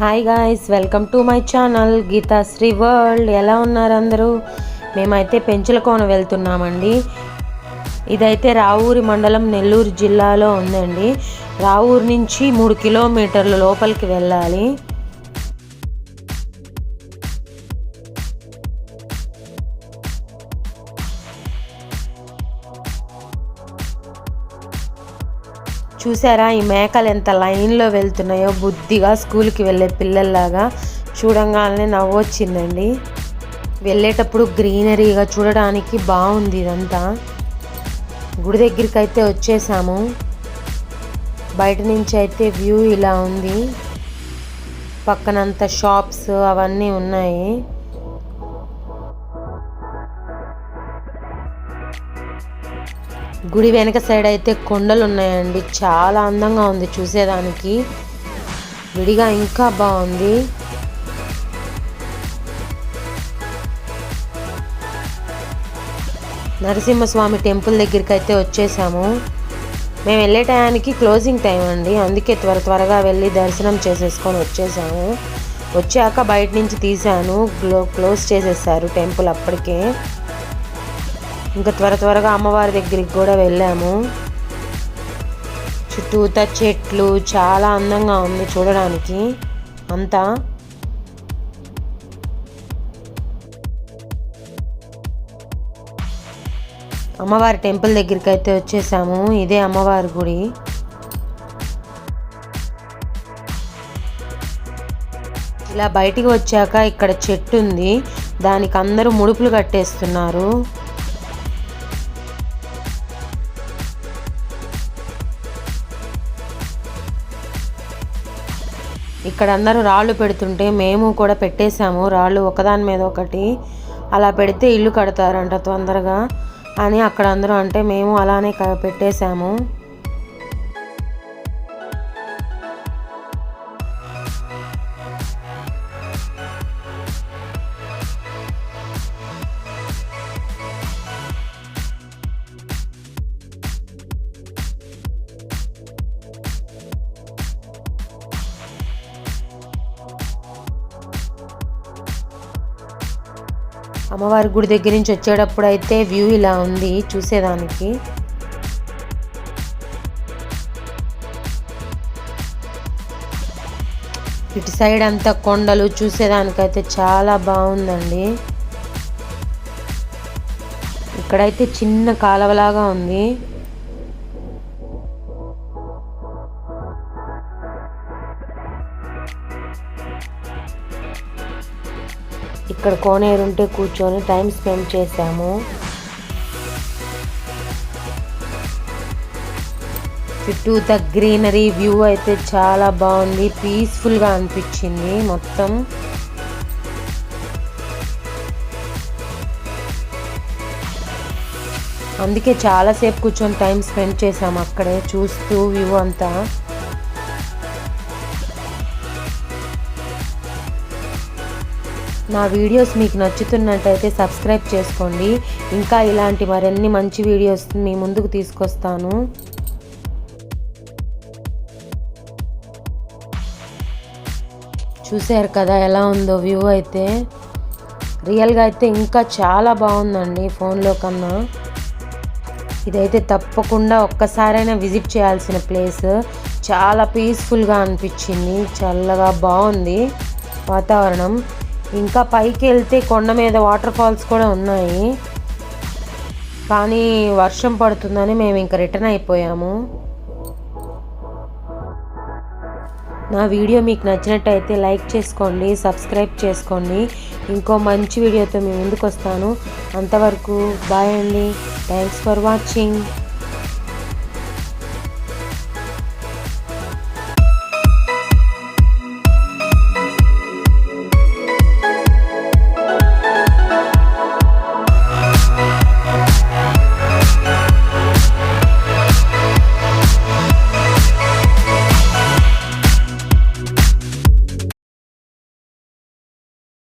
Hi guys welcome to my channel Geethasri world ఎలా ఉన్నారు అందరూ? మేమైతే పెంచులకోన వెళ్తున్నామండి. ఇదైతే రావూరి మండలం నెల్లూరు జిల్లాలో ఉందండి. రావూరు నుంచి మూడు కిలోమీటర్ల లోపలికి వెళ్ళాలి. చూసారా ఈ మేకలు ఎంత లైన్లో వెళ్తున్నాయో బుద్ధిగా స్కూల్కి వెళ్ళే పిల్లల్లాగా చూడంగానే నవ్వొచ్చిందండి. వెళ్ళేటప్పుడు గ్రీనరీగా చూడడానికి బాగుంది ఇదంతా. గుడి దగ్గరికి అయితే వచ్చేసాము. బయట నుంచి అయితే వ్యూ ఇలా ఉంది. పక్కనంతా షాప్స్ అవన్నీ ఉన్నాయి. గుడి వెనక సైడ్ అయితే కొండలు ఉన్నాయండి చాలా అందంగా ఉంది చూసేదానికి. విడిగా ఇంకా బాగుంది. నరసింహస్వామి టెంపుల్ దగ్గరికి అయితే వచ్చేసాము. మేము వెళ్ళే టయానికి క్లోజింగ్ టైం అండి. అందుకే త్వర త్వరగా వెళ్ళి దర్శనం చేసేసుకొని వచ్చేసాము. వచ్చాక బయట నుంచి తీశాను. క్లో క్లోజ్ చేసేసారు టెంపుల్ అప్పటికే. ఇంకా త్వర త్వరగా అమ్మవారి దగ్గరికి కూడా వెళ్ళాము. చుట్టూతా చెట్లు చాలా అందంగా ఉంది చూడడానికి. అంతా అమ్మవారి టెంపుల్ దగ్గరికి అయితే వచ్చేసాము. ఇదే అమ్మవారి గుడి. ఇలా బయటికి వచ్చాక ఇక్కడ చెట్టు ఉంది. దానికి అందరూ ముడుపులు కట్టేస్తున్నారు. ఇక్కడ అందరూ రాళ్ళు పెడుతుంటే మేము కూడా పెట్టేశాము. రాళ్ళు ఒకదాని మీద ఒకటి అలా పెడితే ఇల్లు కడతారంట తొందరగా అని అక్కడ అందరూ అంటే మేము అలానే పెట్టేశాము. అమ్మవారి గుడి దగ్గర నుంచి వచ్చేటప్పుడు అయితే వ్యూ ఇలా ఉంది చూసేదానికి. ఇటు సైడ్ అంతా కొండలు చూసేదానికైతే చాలా బాగుందండి. ఇక్కడైతే చిన్న కాలవలాగా ఉంది. ఇక్కడ కోనేరు ఉంటే కూర్చొని టైం స్పెండ్ చేశాము. చుట్టూత గ్రీనరీ వ్యూ అయితే చాలా బాగుంది. పీస్ఫుల్గా అనిపించింది మొత్తం. అందుకే చాలాసేపు కూర్చొని టైం స్పెండ్ చేసాము అక్కడే చూస్తూ వ్యూ అంతా. నా వీడియోస్ మీకు నచ్చుతున్నట్టయితే సబ్స్క్రైబ్ చేసుకోండి. ఇంకా ఇలాంటి మరిన్ని మంచి వీడియోస్ మీ ముందుకు తీసుకొస్తాను. చూశారు కదా ఎలా ఉందో వ్యూ అయితే. రియల్గా అయితే ఇంకా చాలా బాగుందండి ఫోన్లో కన్నా. ఇదైతే తప్పకుండా ఒక్కసారైనా విజిట్ చేయాల్సిన ప్లేస్. చాలా పీస్ఫుల్గా అనిపించింది. చల్లగా బాగుంది వాతావరణం. ఇంకా పైకి వెళ్తే కొండ మీద వాటర్ ఫాల్స్ కూడా ఉన్నాయి. కానీ వర్షం పడుతుందని మేము ఇంకా రిటర్న్ అయిపోయాము. నా వీడియో మీకు నచ్చినట్టయితే లైక్ చేసుకోండి సబ్స్క్రైబ్ చేసుకోండి. ఇంకో మంచి వీడియోతో మీ ముందుకు వస్తాను అంతవరకు బాయ్ అండి. Thanks for watching